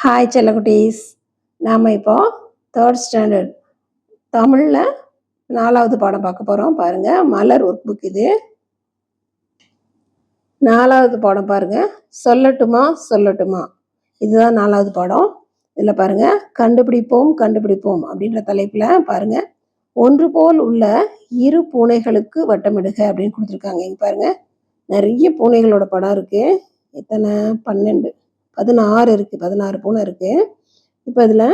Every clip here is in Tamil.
ஹாய் செல்லக்குட்டீஸ். நாம் இப்போ தேர்ட் ஸ்டாண்டர்ட் தமிழில் நாலாவது பாடம் பார்க்க போகிறோம் பாருங்கள் மலர் ஒர்க் புக் இது. நாலாவது பாடம் பாருங்கள் சொல்லட்டுமா சொல்லட்டுமா? இதுதான் நாலாவது பாடம். இதில் பாருங்கள் கண்டுபிடிப்போம் கண்டுபிடிப்போம் அப்படின்ற தலைப்பில் பாருங்கள் ஒன்று போல் உள்ள இரு பூனைகளுக்கு வட்டமிடுக அப்படின்னு கொடுத்துருக்காங்க. இங்கே பாருங்கள் நிறைய பூனைகளோட படம் இருக்குது எத்தனை? பன்னெண்டு. பதினாறு இருக்குது பதினாறு பூனை இருக்குது இப்போ இதில்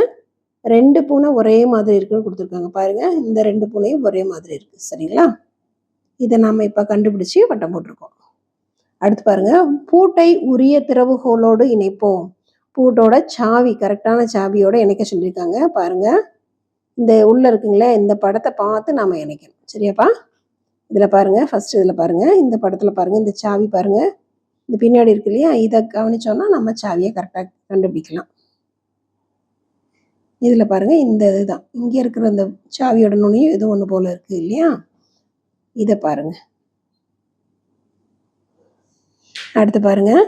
ரெண்டு பூனை ஒரே மாதிரி இருக்குன்னு கொடுத்துருக்காங்க. பாருங்கள் இந்த ரெண்டு பூனையும் ஒரே மாதிரி இருக்குது சரிங்களா? இதை நாம் இப்போ கண்டுபிடிச்சி வட்டம் போட்டிருக்கோம். அடுத்து பாருங்கள் பூட்டை உரிய திறவுகோலோடு இணைப்போம். பூட்டோட சாவி கரெக்டான சாவியோட இணைக்க சொல்லியிருக்காங்க. பாருங்கள் இந்த உள்ளே இருக்குங்களே இந்த படத்தை பார்த்து நாம் இணைக்கணும். சரியாப்பா? இதில் பாருங்கள் ஃபஸ்ட்டு இதில் பாருங்கள் இந்த படத்தில் பாருங்கள் இந்த சாவி பாருங்கள் இந்த பின்னாடி இருக்கு இல்லையா? இதை கவனிச்சோன்னா நம்ம சாவியை கரெக்டாக கண்டுபிடிக்கலாம். இதில் பாருங்கள் இந்த இதுதான். இங்கே இருக்கிற இந்த சாவியோட நுனியும் இது ஒன்று போல் இருக்குது இல்லையா? இதை பாருங்கள் அடுத்து பாருங்கள்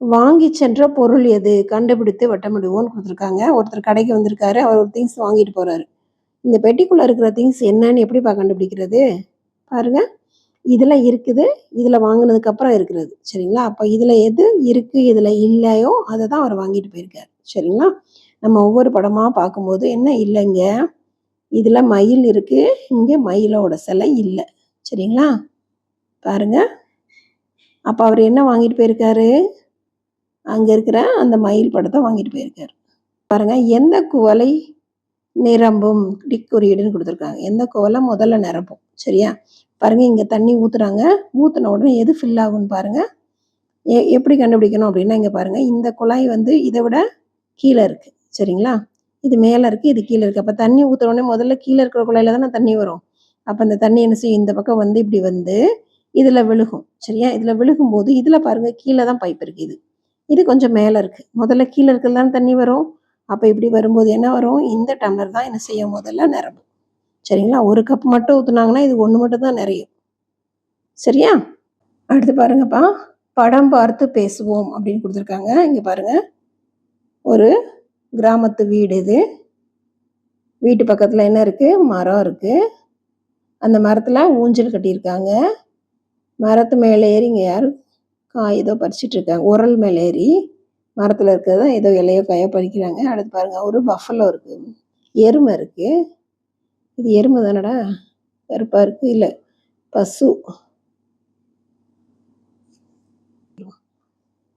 வாங்கி சென்ற பொருள் எது? கண்டுபிடித்து வட்டமிடுவோம்னு கொடுத்துருக்காங்க. ஒருத்தர் கடைக்கு வந்திருக்காரு அவர் ஒரு திங்ஸ் வாங்கிட்டு போகிறாரு இந்த பெட்டிக்குள்ளே இருக்கிற திங்ஸ் என்னன்னு எப்படிப்பா கண்டுபிடிக்கிறது? பாருங்கள் இதில் இருக்குது இதில் வாங்கினதுக்கப்புறம் இருக்கிறது. சரிங்களா? அப்போ இதில் எது இருக்குது இதில் இல்லையோ அதை தான் அவர் வாங்கிட்டு போயிருக்கார். சரிங்களா? நம்ம ஒவ்வொரு படமாக பார்க்கும்போது என்ன இல்லைங்க? இதில் மயில் இருக்குது இங்கே மயிலோட சிலை இல்லை. சரிங்களா? பாருங்கள் அப்போ அவர் என்ன வாங்கிட்டு போயிருக்காரு? அங்கே இருக்கிற அந்த மயில் படத்தை வாங்கிட்டு போயிருக்காரு. பாருங்க எந்த குவலை நிரம்பும் டிக் குறியீடுன்னு கொடுத்துருக்காங்க. எந்த குவலை முதல்ல நிரம்பும் சரியா? பாருங்க இங்கே தண்ணி ஊற்றுறாங்க ஊற்றின உடனே எது ஃபில் ஆகும்னு பாருங்க. எ- எப்படி கண்டுபிடிக்கணும் அப்படின்னா இங்கே பாருங்க இந்த குழாய் வந்து இதை விட கீழே இருக்குது சரிங்களா? இது மேலே இருக்குது இது கீழே இருக்கு. அப்போ தண்ணி ஊத்துற உடனே முதல்ல கீழே இருக்கிற குழாயில தானே தண்ணி வரும். அப்போ இந்த தண்ணி என்ன செய்யும்? இந்த பக்கம் வந்து இப்படி வந்து இதில் விழுகும். சரியா? இதில் விழுகும்போது இதில் பாருங்கள் பாருங்க கீழே தான் பைப் இருக்குது இது. இது கொஞ்சம் மேலே இருக்கு. முதல்ல கீழே இருக்கிறது தான் தண்ணி வரும். அப்போ இப்படி வரும்போது என்ன வரும்? இந்த டம்ளர் தான் என்ன செய்யும்? முதல்ல நிரம்பும். சரிங்களா? ஒரு கப் மட்டும் ஊற்றுனாங்கன்னா இது ஒன்று மட்டும் தான் நிறையும். சரியா? அடுத்து பாருங்கப்பா. படம் பார்த்து பேசுவோம் அப்படின்னு கொடுத்துருக்காங்க. இங்கே பாருங்கள் ஒரு கிராமத்து வீடு இது. வீட்டு பக்கத்தில் என்ன இருக்குது மரம் இருக்குது அந்த மரத்தில் ஊஞ்சல் கட்டியிருக்காங்க. மரத்து மேலே ஏறி இங்கே யாரும் காய் ஏதோ பறிச்சிட்டு இருக்காங்க. உரல் மேலே ஏறி மரத்தில் இருக்கிறத ஏதோ இலையோ காயோ பறிக்கிறாங்க. அடுத்து பாருங்கள் ஒரு பஃபலோ இருக்குது எருமை இருக்குது இது எருமை தானடா? கருப்பாக இருக்கு. இல்லை பசு.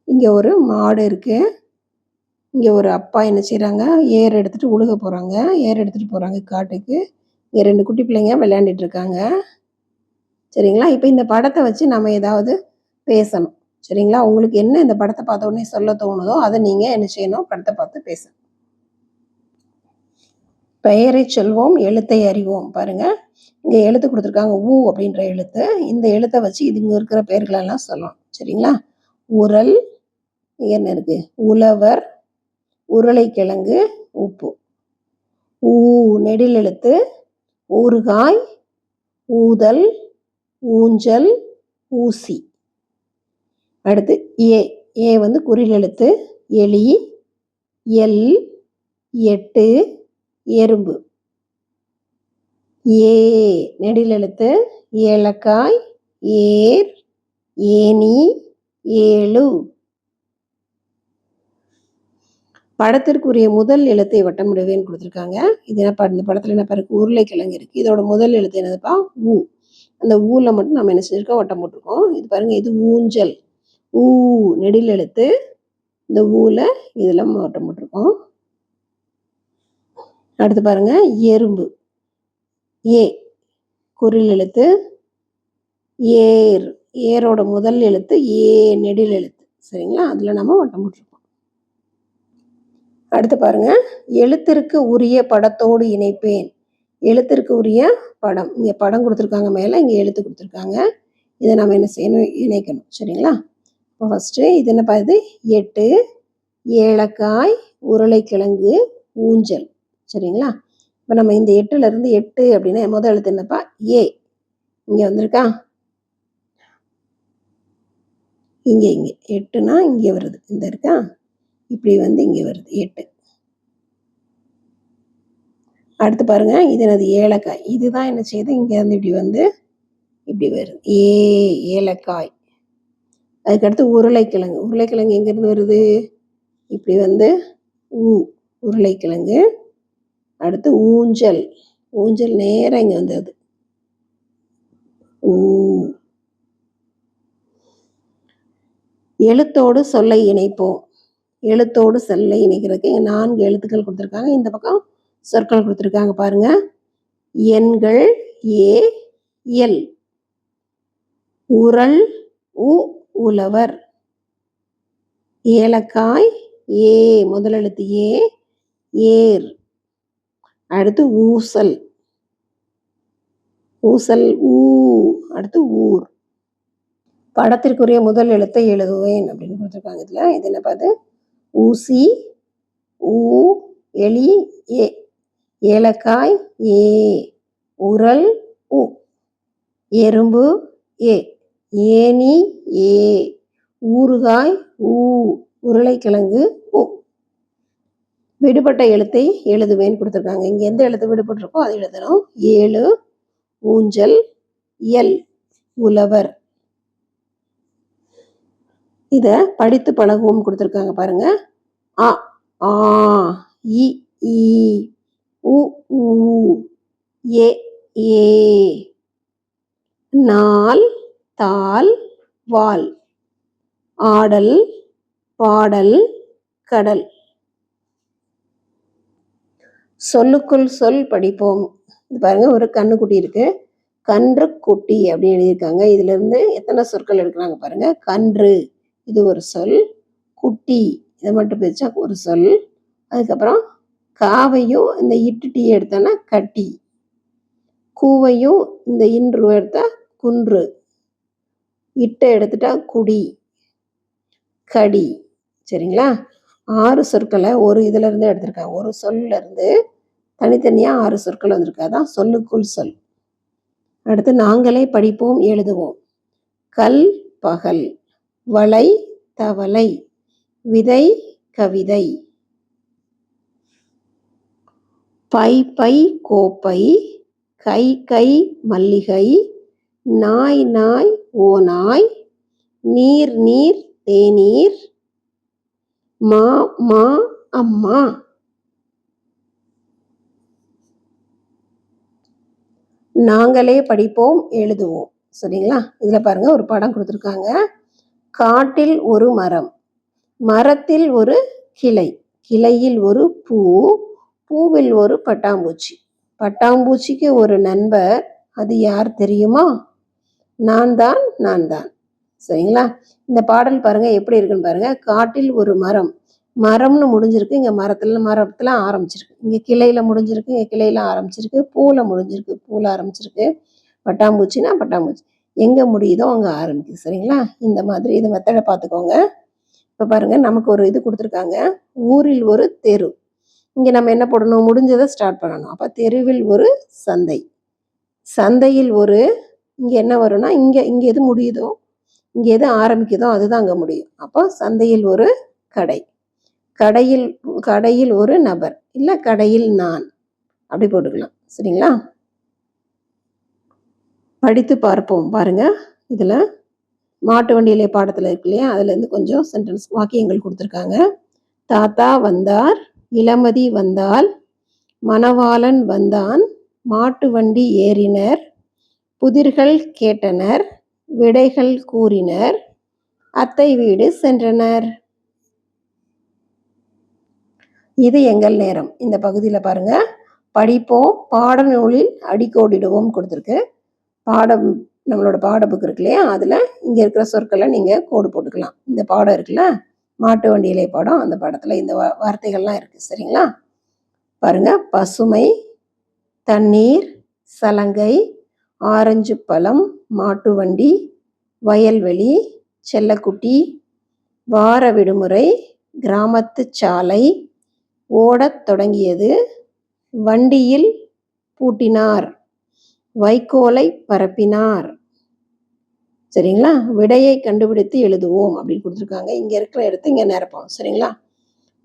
இங்கே ஒரு மாடு இருக்கு. இங்கே ஒரு அப்பா என்ன செய்கிறாங்க ஏர் எடுத்துகிட்டு உழுக போகிறாங்க ஏர் எடுத்துகிட்டு போகிறாங்க காட்டுக்கு. இங்கே ரெண்டு குட்டி பிள்ளைங்க விளையாண்டுட்டு இருக்காங்க. சரிங்களா? இப்போ இந்த படத்தை வச்சு நம்ம ஏதாவது பேசணும். சரிங்களா? உங்களுக்கு என்ன இந்த படத்தை பார்த்த உடனே சொல்ல தோணுதோ அதை நீங்கள் என்ன செய்யணும்? படத்தை பார்த்து பேசணும். பெயரை சொல்வோம் எழுத்தை அறிவோம். பாருங்க. இங்கே எழுத்து கொடுத்துருக்காங்க ஊ அப்படின்ற எழுத்து. இந்த எழுத்தை வச்சு இது இங்கே இருக்கிற பெயர்களெல்லாம் சொல்லலாம். சொல்லணும் சரிங்களா? உரல் என்ன இருக்கு? உழவர் உருளைக்கிழங்கு உப்பு. ஊ நெடில் எழுத்து. ஊறுகாய் ஊதல் ஊஞ்சல் ஊசி. அடுத்து ஏ. ஏ வந்து குறில் எழுத்து. எலி எல் எட்டு. எறும்பு. ஏ நெடிலெழுத்து. ஏலக்காய். ஏர். ஏனி ஏழு. படத்திற்குரிய முதல் எழுத்தை வட்டமிடுவேன்னு கொடுத்துருக்காங்க. இது என்ன இந்த படத்தில் என்ன பாருக்கு உருளைக்கிழங்கு இருக்குது இதோட முதல் எழுத்து என்னதுப்பா? ஊ. அந்த ஊல மட்டும் நம்ம என்ன செஞ்சிருக்கோம்? வட்டம் போட்டிருக்கோம். இது பாருங்க இது ஊஞ்சல். ஊ நெடில் எழுத்து இந்த ஊல இதெல்லாம் வட்டம் போட்டிருக்கோம். அடுத்து பாருங்க எறும்பு. ஏ குரில் எழுத்து. ஏர் ஏரோட முதல் எழுத்து ஏ நெடில் எழுத்து. சரிங்களா? அதில் நம்ம வட்டம் போட்டிருக்கோம். அடுத்து பாருங்க எழுத்திற்கு உரிய படத்தோடு இணைப்பேன். எழுத்திற்கு உரிய படம். இங்கே படம் கொடுத்துருக்காங்க மேலே இங்கே எழுத்து கொடுத்துருக்காங்க. இதை நம்ம என்ன செய்யணும்? இணைக்கணும். சரிங்களா? இப்போ ஃபஸ்ட்டு இது என்ன பார்த்து எட்டு ஏலக்காய் உருளைக்கிழங்கு ஊஞ்சல். சரிங்களா? இப்போ நம்ம இந்த எட்டுலேருந்து எட்டு அப்படின்னா முதல் எழுத்து என்னப்பா? ஏ. இங்கே வந்திருக்கா? இங்கே இங்கே. எட்டுனா இங்கே வருது. இந்த இருக்கா? இப்படி வந்து இங்கே வருது. எட்டு. அடுத்து பாருங்க. இது என்னது? ஏலக்காய். இதுதான் என்ன செய்யுது? இங்கே வந்து இப்படி வந்து இப்படி வருது. ஏ ஏலக்காய். அதுக்கடுத்து உருளைக்கிழங்கு. உருளைக்கிழங்கு எங்கேருந்து வருது? இப்படி வந்து ஊ உருளைக்கிழங்கு. அடுத்து ஊஞ்சல். ஊஞ்சல் நேரம் இங்கே வந்தது. ஊ. எழுத்தோடு சொல்லை இணைப்போம். எழுத்தோடு சொல்லை இணைக்கிறதுக்கு இங்கே நான்கு எழுத்துக்கள் கொடுத்துருக்காங்க. இந்த பக்கம் சொற்கள் கொடுத்துருக்காங்க பாருங்க. எண்கள் ஏ எல். உரல் உ உழவர். ஏலக்காய் ஏ முதலெழுத்து ஏ ஏர். அடுத்து ஊசல். ஊசல் ஊ. அடுத்து ஊர். படத்திற்குரிய முதல் எழுத்தை எழுதுவேன் அப்படின்னு கொடுத்துருக்காங்க இதில். இது என்ன பார்த்து ஊசி ஊ எலி ஏ. ஏலக்காய் ஏ. உரல் உ. எறும்பு ஏ. ஏனி ஏ. ஊறுகாய் ஊ. உருளைக்கிழங்கு விடுபட்ட எழுத்தை எழுதுவேன்னு கொடுத்துருக்காங்க. இங்கே எந்த எழுத்து விடுபட்டிருக்கோ அதை எழுதணும் ஏழு ஊஞ்சல் எல் உழவர். இதை படித்து பழகுவோம் கொடுத்துருக்காங்க பாருங்க. அ ஆ இ ஈ உ ஊ ஏ ஏ. நாள் தாள் வால் ஆடல் பாடல் கடல். சொல்லுக்குள் சொல் படிப்போம். இது பாருங்கள் ஒரு கண்ணுக்குட்டி இருக்குது கன்று குட்டி அப்படின்னு எழுதியிருக்காங்க. இதுலேருந்து எத்தனை சொற்கள் எடுக்கிறாங்க பாருங்கள் கன்று இது ஒரு சொல். குட்டி இதை மட்டும் பிரிச்சா ஒரு சொல். அதுக்கப்புறம் காவையும் இந்த இட்டு டீ எடுத்தோன்னா கட்டி. கூவையும் இந்த இன்று எடுத்தா குன்று. இட்டை எடுத்துட்டா குடி. கடி. சரிங்களா? ஆறு சொற்களை ஒரு இதுலேருந்து எடுத்திருக்காங்க. ஒரு சொல்ல தனித்தனியாக ஆறு சொற்கள் வந்திருக்கு அதான் சொல்லுக்குள் சொல். அடுத்து நாங்களே படிப்போம் எழுதுவோம். கல் பகல். வளை தவளை. விதை கவிதை. பை பை கோப்பை. கை கை மல்லிகை. நாய் நாய் ஓ நாய். நீர் நீர் தேநீர். மா மா அம்மா. நாங்களே படிப்போம் எழுதுவோம். சரிங்களா? இதில் பாருங்கள் ஒரு படம் கொடுத்துருக்காங்க. காட்டில் ஒரு மரம் மரத்தில் ஒரு கிளை கிளையில் ஒரு பூ பூவில் ஒரு பட்டாம்பூச்சி. பட்டாம்பூச்சிக்கு ஒரு நண்பர் அது யார் தெரியுமா? நான் தான் நான் தான் சரிங்களா? இந்த பாடல் பாருங்க எப்படி இருக்குன்னு பாருங்க. காட்டில் ஒரு மரம் மரம்னு முடிஞ்சிருக்கு. இங்கே மரத்தில் மரத்தில் ஆரம்பிச்சிருக்கு. இங்கே கிளையில் முடிஞ்சிருக்கு இங்கே கிளையில் ஆரம்பிச்சிருக்கு. பூவில் முடிஞ்சிருக்கு பூவில் ஆரம்பிச்சிருக்கு. பட்டாம்பூச்சினா பட்டாம்பூச்சி. எங்கே முடியுதோ அங்கே ஆரம்பிக்குது சரிங்களா? இந்த மாதிரி இது மெத்தடை பார்த்துக்கோங்க. இப்போ பாருங்க நமக்கு ஒரு இது கொடுத்துருக்காங்க. ஊரில் ஒரு தெரு. இங்கே நம்ம என்ன போடணும்? முடிஞ்சதை ஸ்டார்ட் பண்ணணும். அப்போ தெருவில் ஒரு சந்தை. சந்தையில் ஒரு இங்கே என்ன வரும்னா இங்கே இங்கே எது முடியுதோ இங்கே எது ஆரம்பிக்குதோ அதுதான் அங்கே முடியும். அப்போ சந்தையில் ஒரு கடை. கடையில் கடையில் ஒரு நபர் இல்லை கடையில் நான். அப்படி போட்டுக்கலாம். சரிங்களா? படித்து பார்ப்போம். பாருங்க. இதில் மாட்டு வண்டியிலே பாடத்தில் இருக்கு இல்லையா? அதுலேருந்து கொஞ்சம் சென்டென்ஸ் வாக்கியங்கள் கொடுத்துருக்காங்க. தாத்தா வந்தார் இளமதி வந்தால் மணவாளன் வந்தான் மாட்டு வண்டி ஏறினர் புதிர்கள் கேட்டனர் விடைகள் கூறினர் அத்தை வீடு சென்றனர். இது எங்கள் நேரம். இந்த பகுதியில் பாருங்கள் படிப்போம் பாடநூலில் அடிக்கோடிடுவோம் கொடுத்துருக்கு. பாடம் நம்மளோட பாட புக் இருக்கு இல்லையா? அதில் இங்கே இருக்கிற சொற்களை நீங்கள் கோடு போட்டுக்கலாம். இந்த பாடம் இருக்குல்ல? மாட்டு வண்டியிலே பாடம். அந்த பாடத்தில் இந்த வார்த்தைகள்லாம் இருக்குது சரிங்களா? பாருங்கள் பசுமை தண்ணீர் சலங்கை ஆரஞ்சு பழம் மாட்டு வண்டி வயல்வெளி செல்லக்குட்டி வார விடுமுறை கிராமத்து சாலை ஓடத் தொடங்கியது. வண்டியில் பூட்டினார். வைக்கோலை பரப்பினார். சரிங்களா? விடையை கண்டுபிடித்து எழுதுவோம் அப்படின்னு கொடுத்துருக்காங்க. இங்கே இருக்கிற இடத்த இங்கே நிரப்போம். சரிங்களா?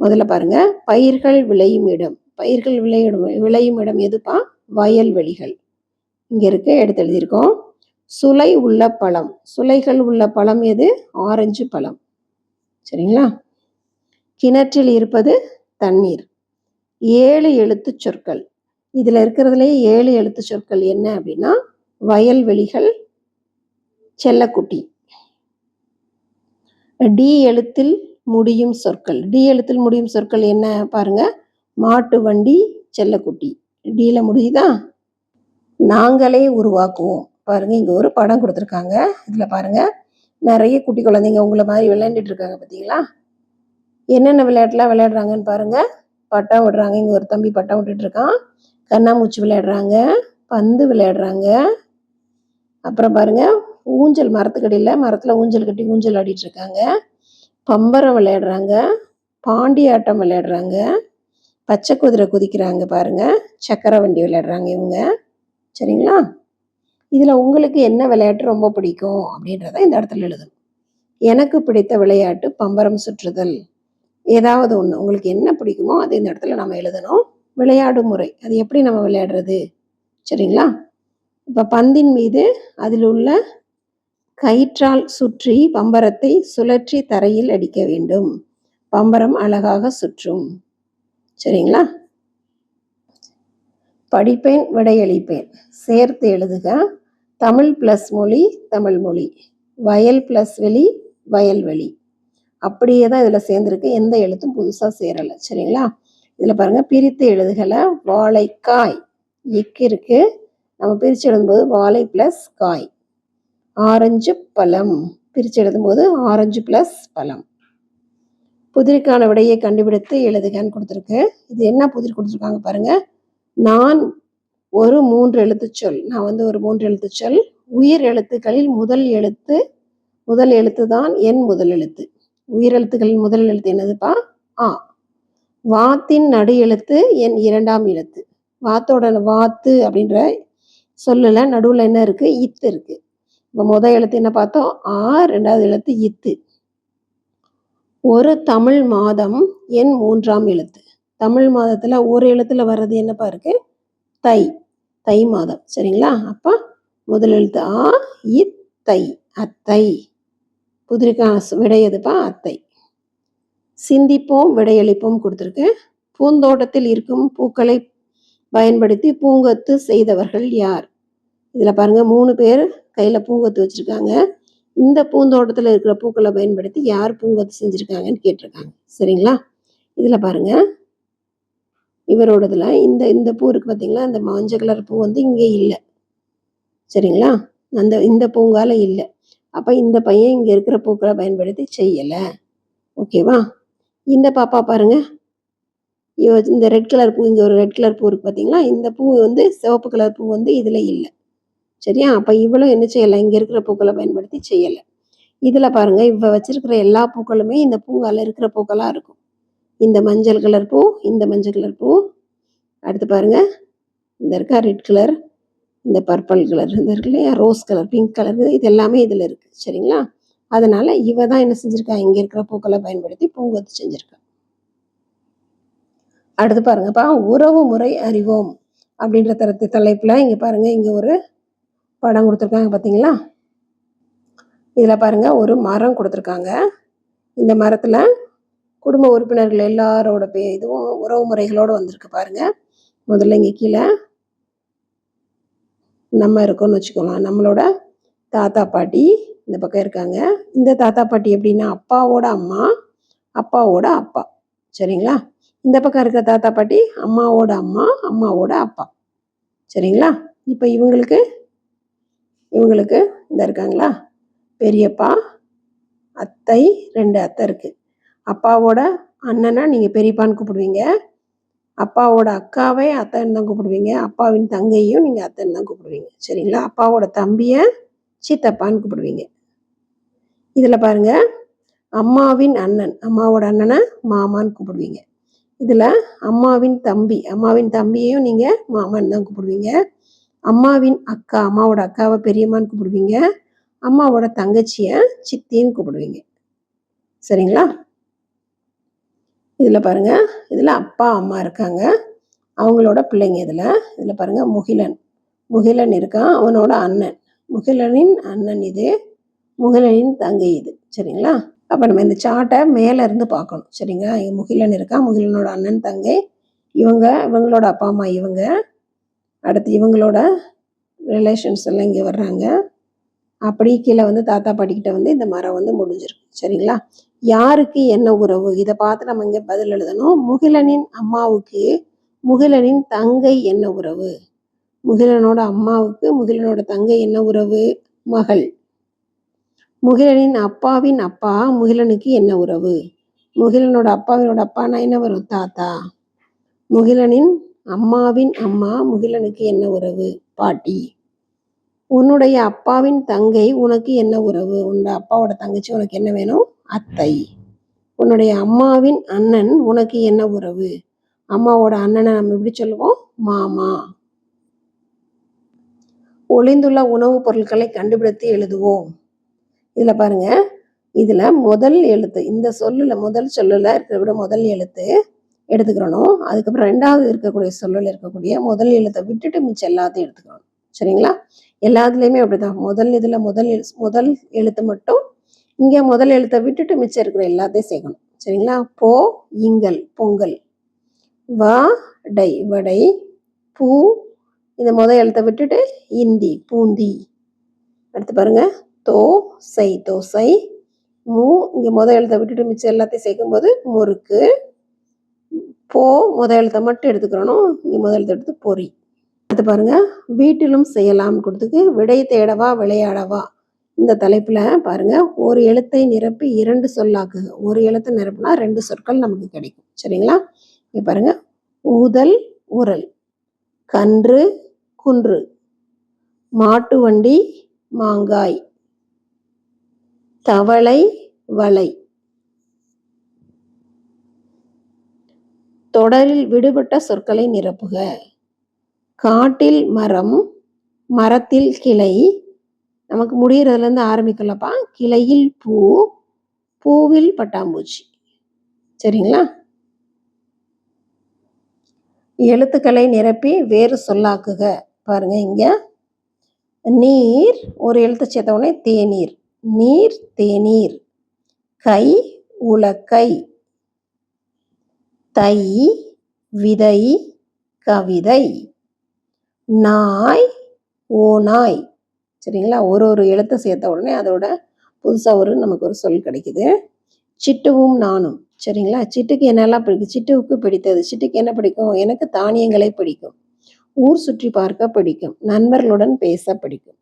முதல்ல பாருங்க. பயிர்கள் விளையும் இடம். பயிர்கள் விளையிடும் விளையும் இடம் எதுப்பா? வயல்வெளிகள் இங்கே இருக்க எடுத்து எழுதியிருக்கோம். சுலை உள்ள பழம். சுலைகள் உள்ள பழம் எது? ஆரஞ்சு பழம். சரிங்களா? கிணற்றில் இருப்பது தண்ணீர். ஏழு எழுத்து சொற்கள். இதில் இருக்கிறதுலே ஏழு எழுத்து சொற்கள் என்ன அப்படின்னா வயல்வெளிகள் செல்லக்குட்டி. டி எழுத்தில் முடியும் சொற்கள். டி எழுத்தில் முடியும் சொற்கள் என்ன பாருங்க. மாட்டு வண்டி செல்லக்குட்டி. டியில் முடியுதா? நாங்களே உருவாக்குவோம். பாருங்க இங்கே ஒரு படம் கொடுத்துருக்காங்க. இதில் பாருங்க நிறைய குட்டி குழந்தைங்க உங்களை மாதிரி விளையாண்டுட்டு இருக்காங்க பார்த்தீங்களா என்னென்ன விளையாட்டுலாம் விளையாடுறாங்கன்னு பாருங்கள் பட்டம் விடுறாங்க. இங்கே ஒரு தம்பி பட்டம் விட்டுட்டுருக்கான் கண்ணாமூச்சி விளையாடுறாங்க. பந்து விளையாடுறாங்க. அப்புறம் பாருங்கள் ஊஞ்சல் மரத்துக்கடியில் மரத்தில் ஊஞ்சல் கட்டி ஊஞ்சல் ஆடிட்டுருக்காங்க பம்பரம் விளையாடுறாங்க. பாண்டி ஆட்டம் விளையாடுறாங்க. பச்சை குதிரை குதிக்கிறாங்க பாருங்கள் சக்கரை வண்டி விளையாடுறாங்க இவங்க. சரிங்களா? இதில் உங்களுக்கு என்ன விளையாட்டு ரொம்ப பிடிக்கும் அப்படின்றத இந்த இடத்துல எழுதணும். எனக்கு பிடித்த விளையாட்டு பம்பரம் சுற்றுதல். ஏதாவது ஒன்று உங்களுக்கு என்ன பிடிக்குமோ அது இந்த இடத்துல நம்ம எழுதணும். விளையாடும் முறை. அது எப்படி நம்ம விளையாடுறது? சரிங்களா? இப்போ பந்தின் மீது அதில் உள்ள கயிற்றால் சுற்றி பம்பரத்தை சுழற்றி தரையில் அடிக்க வேண்டும். பம்பரம் அழகாக சுற்றும். சரிங்களா? படிப்பேன் விடையளிப்பேன். சேர்த்து எழுதுக. தமிழ் ப்ளஸ் மொழி தமிழ் மொழி. வயல் ப்ளஸ் வெளி வயல்வெளி அப்படியே தான் இதில் சேர்ந்துருக்கு. எந்த எழுத்தும் புதுசாக சேரலை. சரிங்களா? இதில் பாருங்கள் பிரித்து எழுதுகளை வாழைக்காய். இக்கு இருக்குது நம்ம பிரித்து எழுதும்போது வாழை ப்ளஸ் காய். ஆரஞ்சு பழம். பிரித்து எழுதும்போது ஆரஞ்சு ப்ளஸ் பழம். புதிருக்கான விடையை கண்டுபிடித்து எழுதுகன்னு கொடுத்துருக்கு. இது என்ன புதிர் கொடுத்துருக்காங்க பாருங்கள் நான் ஒரு மூன்று எழுத்துச்சொல் நான் வந்து ஒரு மூன்று எழுத்துச்சொல் உயிர் எழுத்துக்களில் முதல் எழுத்து முதல் எழுத்து தான் என் முதல் எழுத்து. உயிர் முதல் எழுத்து என்னதுப்பா? ஆ. வாத்தின் நடு எழுத்து என் இரண்டாம் எழுத்து. வாத்தோட வாத்து அப்படின்ற சொல்லல நடுவில் என்ன இருக்கு? இத்து இருக்கு. இப்போ முதல் எழுத்து என்ன பார்த்தோம்? ஆ ரெண்டாவது எழுத்து இத்து. ஒரு தமிழ் மாதம் என் மூன்றாம் எழுத்து. தமிழ் மாதத்துல ஒரு எழுத்துல வர்றது என்னப்பா இருக்கு? தை. தை மாதம். சரிங்களா? அப்போ முதல் எழுத்து ஆ இத்தை அத்தை. புதிருக்கான சு- விடை எதுப்பா அத்தை. சிந்திப்போம் விடையளிப்போம் கொடுத்துருக்கு. பூந்தோட்டத்தில் இருக்கும் பூக்களை பயன்படுத்தி பூங்கொத்து செய்தவர்கள் யார்? இதில் பாருங்கள் மூணு பேர் கையில் பூங்கொத்து வச்சுருக்காங்க. இந்த பூந்தோட்டத்தில் இருக்கிற பூக்களை பயன்படுத்தி யார் பூங்கொத்து செஞ்சுருக்காங்கன்னு கேட்டிருக்காங்க. சரிங்களா? இதில் பாருங்கள் இவரோடதுல இந்த இந்த பூ இருக்கு பார்த்தீங்களா இந்த மஞ்சள் கலர் பூ வந்து இங்கே இல்லை. சரிங்களா? அந்த இந்த பூங்கால இல்லை. அப்போ இந்த பையன் இங்கே இருக்கிற பூக்களை பயன்படுத்தி செய்யலை. ஓகேவா? இந்த பாப்பா பாருங்க. இவ இந்த ரெட் கலர் பூ இங்கே ஒரு ரெட் கலர் பூ இருக்குது பார்த்தீங்களா இந்த பூ வந்து சிவப்பு கலர் பூ வந்து இதில் இல்லை. சரியா? அப்போ இவ்வளோ என்ன செய்யலை? இங்கே இருக்கிற பூக்களை பயன்படுத்தி செய்யலை. இதில் பாருங்கள் இவ வச்சிருக்கிற எல்லா பூக்களுமே இந்த பூங்கால இருக்கிற பூக்களாக இருக்கும். இந்த மஞ்சள் கலர் பூ இந்த மஞ்சள் கலர் பூ. அடுத்து பாருங்கள் இந்த இருக்கா ரெட் கலர் இந்த பர்பிள் கலர் இது இருக்கு இல்லையா? ரோஸ் கலர் பிங்க் கலர் இது எல்லாமே இதில் இருக்குது சரிங்களா? அதனால் இவ தான் என்ன செஞ்சிருக்கா? இங்கே இருக்கிற பூக்களை பயன்படுத்தி பூங்கொத்து செஞ்சுருக்கா. அடுத்து பாருங்கப்பா உறவு முறை அறிவோம் அப்படின்ற தரத்து தலைப்பில் இங்கே பாருங்கள் இங்கே ஒரு படம் கொடுத்துருக்காங்க பார்த்தீங்களா இதில் பாருங்கள் ஒரு மரம் கொடுத்துருக்காங்க. இந்த மரத்தில் குடும்ப உறுப்பினர்கள் எல்லாரோட பே இதுவும் உறவு முறைகளோட வந்திருக்கு பாருங்கள் முதல்ல இங்கே கீழே நம்ம இருக்கோம்னு வச்சுக்கோங்களேன் நம்மளோட தாத்தா பாட்டி இந்த பக்கம் இருக்காங்க. இந்த தாத்தா பாட்டி எப்படின்னா அப்பாவோட அம்மா அப்பாவோட அப்பா. சரிங்களா? இந்த பக்கம் இருக்கிற தாத்தா பாட்டி அம்மாவோட அம்மா அம்மாவோட அப்பா. சரிங்களா? இப்போ இவங்களுக்கு இவங்களுக்கு இந்த இருக்காங்களா? பெரியப்பா அத்தை ரெண்டு அத்தை இருக்குது அப்பாவோட அண்ணனை நீங்கள் பெரியப்பான்னு கூப்பிடுவீங்க. அப்பாவோட அக்காவை அத்தைன்னு தான் கூப்பிடுவீங்க. அப்பாவின் தங்கையும் நீங்கள் அத்தைன்னு தான் கூப்பிடுவீங்க. சரிங்களா? அப்பாவோட தம்பியை சித்தப்பான்னு கூப்பிடுவீங்க. இதில் பாருங்க. அம்மாவின் அண்ணன். அம்மாவோட அண்ணனை மாமான்னு கூப்பிடுவீங்க. இதில் அம்மாவின் தம்பி. அம்மாவின் தம்பியையும் நீங்கள் மாமான்னு தான் கூப்பிடுவீங்க. அம்மாவின் அக்கா அம்மாவோட அக்காவை பெரியம்மான்னு கூப்பிடுவீங்க. அம்மாவோட தங்கச்சியை சித்தின்னு கூப்பிடுவீங்க. சரிங்களா? இதில் பாருங்கள் இதில் அப்பா அம்மா இருக்காங்க. அவங்களோட பிள்ளைங்க இதில். இதில் பாருங்கள் முகிலன். முகிலன் இருக்கான் அவனோட அண்ணன். முகிலனின் அண்ணன் இது முகிலனின் தங்கை இது. சரிங்களா? அப்போ நம்ம இந்த சார்ட்டை மேலே இருந்து பார்க்கணும். சரிங்களா? இங்கே முகிலன் இருக்கான் முகிலனோட அண்ணன் தங்கை. இவங்க இவங்களோட அப்பா அம்மா இவங்க. அடுத்து இவங்களோட ரிலேஷன்ஸ் எல்லாம் இங்கே வர்றாங்க. அப்படி கீழே வந்து தாத்தா பாட்டிக்கிட்ட வந்து இந்த மரம் வந்து முடிஞ்சிருக்கு சரிங்களா? யாருக்கு என்ன உறவு? இதை பார்த்து நம்ம இங்கே பதில் எழுதணும். முகிலனின் அம்மாவுக்கு முகிலனின் தங்கை என்ன உறவு? முகிலனோட அம்மாவுக்கு முகிலனோட தங்கை என்ன உறவு? மகள். முகிலனின் அப்பாவின் அப்பா முகிலனுக்கு என்ன உறவு? முகிலனோட அப்பாவினோட அப்பானா என்ன வரும்? தாத்தா. முகிலனின் அம்மாவின் அம்மா முகிலனுக்கு என்ன உறவு? பாட்டி. உன்னுடைய அப்பாவின் தங்கை உனக்கு என்ன உறவு? உன்னோட அப்பாவோட தங்கச்சி உனக்கு என்ன வேணும்? அத்தை. உன்னுடைய அம்மாவின் அண்ணன் உனக்கு என்ன உறவு? அம்மாவோட அண்ணனை நம்ம எப்படி சொல்லுவோம்? மாமா. ஒளிந்துள்ள உணவுப் பொருட்களை கண்டுபிடித்து எழுதுவோம். இதில் பாருங்க. இதில் முதல் எழுத்து. இந்த சொல்லில் முதல் சொல்லில் இருக்கிற விட முதல் எழுத்து எடுத்துக்கிறணும். அதுக்கப்புறம் ரெண்டாவது இருக்கக்கூடிய சொல்லில் இருக்கக்கூடிய முதல் எழுத்தை விட்டுட்டு மிச்சம் எல்லாத்தையும் எடுத்துக்கணும் சரிங்களா? எல்லாத்துலேயுமே அப்படிதான். முதல் இதில் முதல் முதல் எழுத்து மட்டும் இங்கே முதல் எழுத்தை விட்டுட்டு மிச்சம் இருக்கிற எல்லாத்தையும் சேர்க்கணும். சரிங்களா? போ இங்கல் பொங்கல். வ டை வடை பூ. இந்த முதல் எழுத்தை விட்டுட்டு இந்தி பூந்தி. அடுத்து பாருங்க. தோ சை தோசை. மூ இங்கே முதல் எழுத்தை விட்டுட்டு மிச்சம் எல்லாத்தையும் சேர்க்கும்போது முறுக்கு. போ முதல் எழுத்தை மட்டும் எடுத்துக்கிறணும். இங்கே முதல் எழுத்தை எடுத்து பொறி. அடுத்து பாருங்க வீட்டிலும் செய்யலாம். கொடுத்துக்கு விடை தேடவா விளையாடவா? இந்த தலைப்பில் பாருங்க ஒரு எழுத்தை நிரப்பி இரண்டு சொல்லாக்குக ஒரு எழுத்தை நிரப்புனா ரெண்டு சொற்கள் நமக்கு கிடைக்கும். சரிங்களா? இங்கே பாருங்க ஊதல் உரல் கன்று குன்று. மாட்டு வண்டி மாங்காய். தவளை வலை. தொடரில் விடுபட்ட சொற்களை நிரப்புக. காட்டில் மரம் மரத்தில் கிளை. நமக்கு முடிகிறதுலேருந்து ஆரம்பிக்கலப்பா. கிளையில் பூ பூவில் பட்டாம்பூச்சி. சரிங்களா? எழுத்துக்களை நிரப்பி வேறு சொல்லாக்குக. பாருங்க இங்கே. நீர் ஒரு எழுத்து சேர்த்த உடனே தேநீர். நீர் தேநீர். கை உலக்கை. தை விதை கவிதை. நாய் ஓ நாய். சரிங்களா? ஒரு ஒரு எழுத்தை சேர்த்த உடனே அதோட புதுசாக ஒரு நமக்கு ஒரு சொல் கிடைக்குது. சிட்டுவும் நானும். சரிங்களா? சிட்டுக்கு என்னெல்லாம் பிடிக்கும்? சிட்டுவுக்கு பிடித்தது. சிட்டுக்கு என்ன பிடிக்கும்? எனக்கு தானியங்களை பிடிக்கும். ஊர் சுற்றி பார்க்க பிடிக்கும். நண்பர்களுடன் பேச பிடிக்கும்.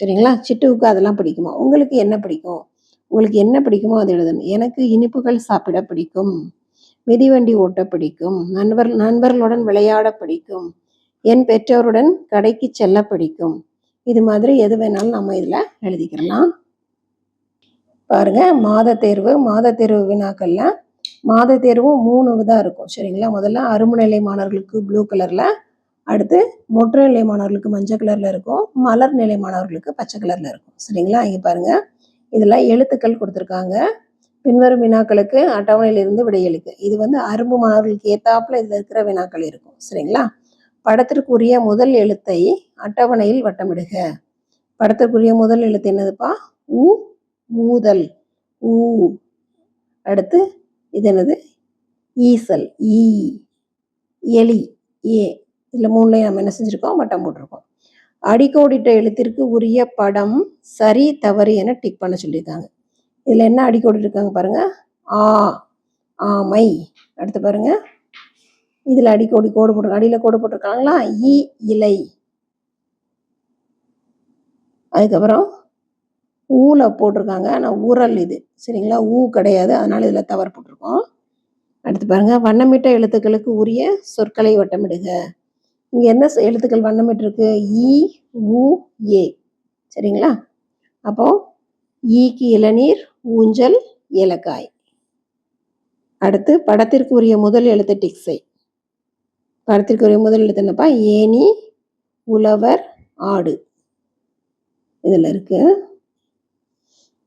சரிங்களா? சிட்டுவுக்கு அதெல்லாம் பிடிக்குமா? உங்களுக்கு என்ன பிடிக்கும்? உங்களுக்கு என்ன பிடிக்குமோ அதை எழுதணும். எனக்கு இனிப்புகள் சாப்பிட பிடிக்கும். மிதிவண்டி ஓட்ட பிடிக்கும். நண்பர் நண்பர்களுடன் விளையாட பிடிக்கும். என் பெற்றோருடன் கடைக்கு செல்ல பிடிக்கும். இது மாதிரி எது வேணாலும் நம்ம இதில் எழுதிக்கிறலாம் பாருங்க மாத தேர்வு மாத தேர்வு வினாக்கள்ல மாத தேர்வும் மூணு இதாக இருக்கும் சரிங்களா? முதல்ல அருமுநிலை மாணவர்களுக்கு ப்ளூ கலரில் அடுத்து மொற்று நிலை மாணவர்களுக்கு மஞ்சள் கலரில் இருக்கும் மலர் நிலை மாணவர்களுக்கு பச்சை கலரில் இருக்கும் சரிங்களா? இங்கே பாருங்க இதில் எழுத்துக்கள் கொடுத்துருக்காங்க. பின்வரும் வினாக்களுக்கு அட்டவணையிலிருந்து விடையளிக்கு. இது வந்து அரும்பு மாணவர்களுக்கு ஏத்தாப்புல இதில் இருக்கிற வினாக்கள் இருக்கும் சரிங்களா? படத்திற்குரிய முதல் எழுத்தை அட்டவணையில் வட்டமிடுக. படத்திற்குரிய முதல் எழுத்து என்னதுப்பா? ஊ ஊதல் ஊ அடுத்து இது என்னது? ஈசல். ஈ. எலி. ஏ. இதில் மூணுலையும் நம்ம என்ன செஞ்சுருக்கோம்? வட்டம் போட்டிருக்கோம். அடிக்கோடிட்ட எழுத்திற்கு உரிய படம் சரி தவறு என டிக் பண்ண சொல்லியிருக்காங்க. இதில் என்ன அடிக்கோடி இருக்காங்க பாருங்கள் ஆ ஆமை. அடுத்து பாருங்கள் இதில் அடிக்கோடி கோடு போட்டு அடியில் கோடு போட்டிருக்காங்களா? இ இலை. அதுக்கப்புறம் ஊல போட்டிருக்காங்க. ஆனால் ஊரல் இது. சரிங்களா? ஊ கிடையாது. அதனால் இதில் தவறு போட்டிருக்கோம். அடுத்து பாருங்கள் வண்ணமிட்ட எழுத்துக்களுக்கு உரிய சொற்களை வட்டமிடுக. இங்கே என்ன எழுத்துக்கள் வண்ணமிட்டிருக்கு? இ உ ஏ. சரிங்களா? அப்போ ஈக்கு இளநீர் ஊஞ்சல் ஏலக்காய். அடுத்து படத்திற்கு உரிய முதல் எழுத்து டிக்ஸை. படத்திற்குரிய முதல் எழுத்துனப்பா ஏனி உழவர் ஆடு. இதில் இருக்கு.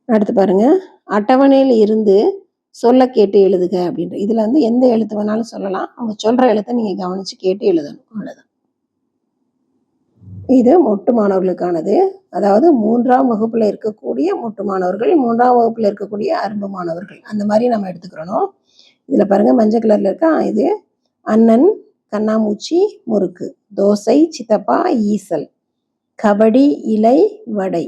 அடுத்து பாருங்க. அட்டவணையில் இருந்து சொல்ல கேட்டு எழுதுக அப்படின்ற. இதில் வந்து எந்த எழுத்து வேணாலும் சொல்லலாம். அவங்க சொல்கிற எழுத்தை நீங்கள் கவனித்து கேட்டு எழுதணும். அவ்வளோதான் இது மொட்டு மாணவர்களுக்கானது. அதாவது மூன்றாம் வகுப்பில் இருக்கக்கூடிய மொட்டு மாணவர்கள் மூன்றாம் வகுப்பில் இருக்கக்கூடிய அரும்பு மாணவர்கள். அந்த மாதிரி நம்ம எடுத்துக்கிறணும். இதில் பாருங்கள் மஞ்சள் கலரில் இருக்கா? இது அண்ணன் கண்ணாமூச்சி முறுக்கு. தோசை சித்தப்பா ஈசல். கபடி இலை வடை.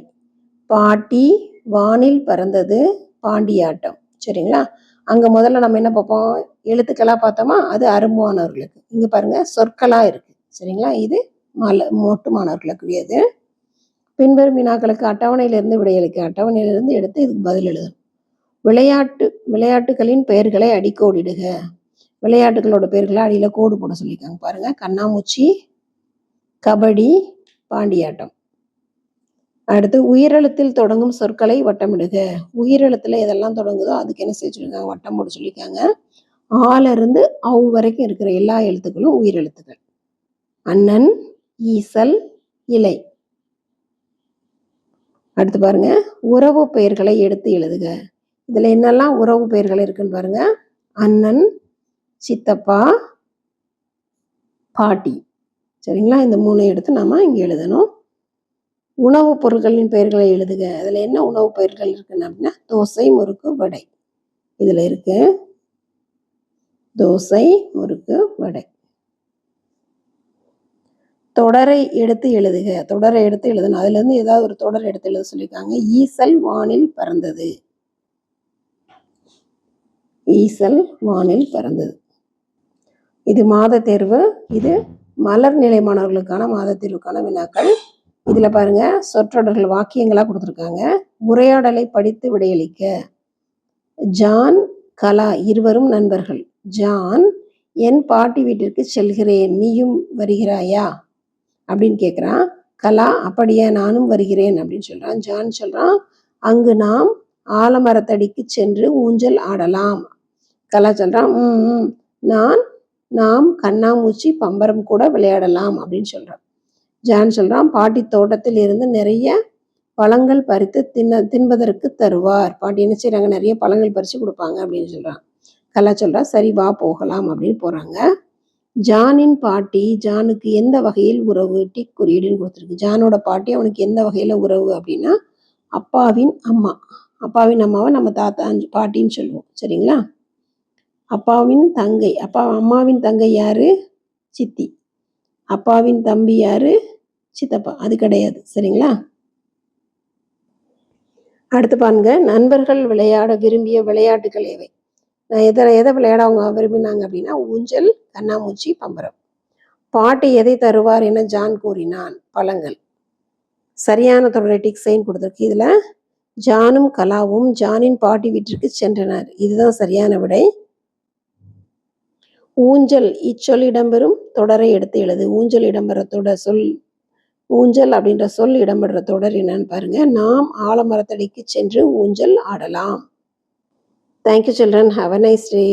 பாட்டி வானில் பறந்தது பாண்டியாட்டம். சரிங்களா? அங்கே முதல்ல நம்ம என்ன பார்ப்போம்? எழுத்துக்களாக பார்த்தோமா? அது அரும்புமானவர்களுக்கு இங்கே பாருங்கள் சொற்களாக இருக்குது சரிங்களா? இது மல மொட்டுமானவர்களுக்குரியது. பின்வரும் வினாக்களுக்கு அட்டவணையிலிருந்து விடையளிக்க அட்டவணையிலிருந்து எடுத்து இதுக்கு பதில் எழுதணும். விளையாட்டு விளையாட்டுகளின் பெயர்களை அடிக்கோடிடுக. விளையாட்டுகளோட பெயர்களை அடியில் கோடு போட சொல்லியிருக்காங்க. பாருங்கள் கண்ணாமூச்சி கபடி பாண்டியாட்டம். அடுத்து உயிரெழுத்தில் தொடங்கும் சொற்களை வட்டமிடுக. உயிரெழுத்தில் எதெல்லாம் தொடங்குதோ அதுக்கு என்ன செஞ்சுருக்காங்க? வட்டம் போட சொல்லியிருக்காங்க. ஆலிருந்து அவ் வரைக்கும் இருக்கிற எல்லா எழுத்துக்களும் உயிரெழுத்துக்கள். அண்ணன் ஈசல் இலை. அடுத்து பாருங்க உறவு பெயர்களை எடுத்து எழுதுக. இதில் என்னெல்லாம் உறவு பெயர்கள் இருக்குன்னு பாருங்க. அண்ணன் சித்தப்பா பாட்டி. சரிங்களா? இந்த மூணு எடுத்து நாம் இங்கே எழுதணும். உணவுப் பொருட்களின் பெயர்களை எழுதுக. அதில் என்ன உணவுப் பெயர்கள் இருக்குன்னு அப்படின்னா தோசை முறுக்கு வடை. இதில் இருக்கு. தோசை முறுக்கு வடை. தொடரை எடுத்து எழுதுக. தொடரை எடுத்து எழுதணும். அதுலேருந்து ஏதாவது ஒரு தொடர் எடுத்து எழுத சொல்லியிருக்காங்க. ஈசல் வானில் பறந்தது. ஈசல் வானில் பறந்தது. இது மாத தேர்வு. இது மலர் நிலை மாணவர்களுக்கான மாத தேர்வுக்கான வினாக்கள். இதில் பாருங்க சொற்றொடர்கள் வாக்கியங்களாக கொடுத்துருக்காங்க. உரையாடலை படித்து விடையளிக்க. ஜான் கலா இருவரும் நண்பர்கள். ஜான் என் பாட்டி வீட்டிற்கு செல்கிறேன் நீயும் வருகிறாயா? அப்படின்னு கேட்குறான் கலா அப்படியே நானும் வருகிறேன் அப்படின்னு சொல்கிறான் ஜான் சொல்கிறான் அங்கு நாம் ஆலமரத்தடிக்கு சென்று ஊஞ்சல் ஆடலாம். கலா சொல்கிறான் நான் நாம் கண்ணாமூச்சி பம்பரம் கூட விளையாடலாம் அப்படின்னு சொல்றான். ஜான் சொல்றான் பாட்டி தோட்டத்தில் இருந்து நிறைய பழங்கள் பறித்து தின்ன தின்பதற்கு தருவார். பாட்டி என்ன செய்கிறாங்க நிறைய பழங்கள் பறித்து கொடுப்பாங்க அப்படின்னு சொல்றான். கலா சொல்கிறா சரி வா போகலாம் அப்படின்னு போறாங்க. ஜானின் பாட்டி ஜானுக்கு எந்த வகையில் உறவு? டிக் குறியீடுன்னு கொடுத்துருக்கு. ஜானோட பாட்டி அவனுக்கு எந்த வகையில் உறவு அப்படின்னா அப்பாவின் அம்மா. அப்பாவின் அம்மாவை நம்ம தாத்தா பாட்டின்னு சொல்லுவோம். சரிங்களா? அப்பாவின் தங்கை. அப்பா அம்மாவின் தங்கை யாரு? சித்தி. அப்பாவின் தம்பி யாரு? சித்தப்பா. அது கிடையாது. சரிங்களா? அடுத்து பாருங்க. நண்பர்கள் விளையாட விரும்பிய விளையாட்டுகள் எவை? நான் எதை எதை விளையாட அவங்க விரும்பினாங்க அப்படின்னா ஊஞ்சல் கண்ணாமூச்சி பம்பரம். பாட்டி எதை தருவார் என ஜான் கூறினான். பழங்கள். சரியான தொடரை டிக் சைன் கொடுத்துருக்கு. இதில் ஜானும் கலாவும் ஜானின் பாட்டி வீட்டிற்கு சென்றனர். இதுதான் சரியான விடை. ஊஞ்சல் இச்சொல் இடம்பெறும் தொடரை எடுத்து எழுது. ஊஞ்சல் இடம்பெற தொடர் சொல் ஊஞ்சல் அப்படின்ற சொல் இடம்பெற தொடர் என்னன்னு பாருங்க. நாம் ஆலமரத்தடிக்கு சென்று ஊஞ்சல் ஆடலாம். Thank you children have a nice day